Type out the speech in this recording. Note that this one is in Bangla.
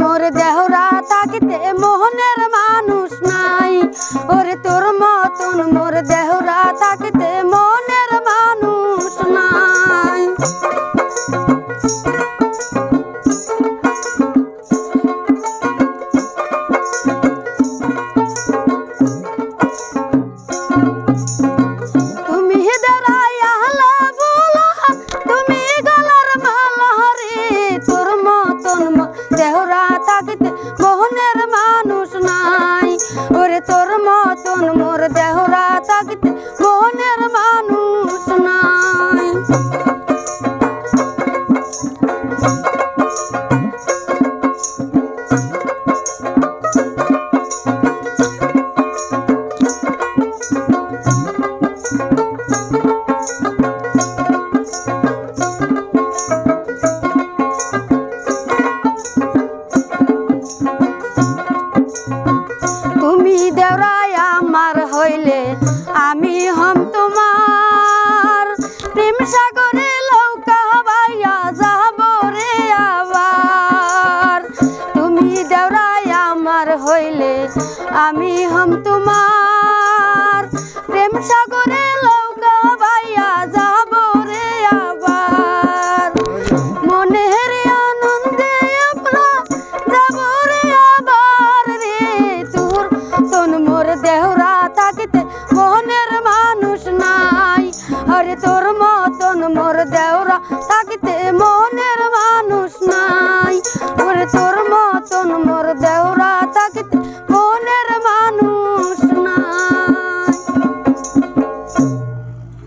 মোর দেহরা থাকিতে মোহনের মানুষ নাই। ওরে তোর মতন মোর দেহরা থাকিতে থাকিতে মোহনের মানুষ নাই। ওরে তোর মতন মোর দেহরা থাকিতে মোহনের মানুষ নাই। তুমি দেওরাই আমার হইলে, আমি হম তোমার। প্রেম সাগরে লৌকা হবাইয়া যাব রে আবার। তুমি দেওরাই আমার হইলে, আমি হম তোমার। প্রেম সাগরে মতন মোর দেওরা থাকিতে মনের মানুষ নাই। ওরে তোর মতন মোর দেহরা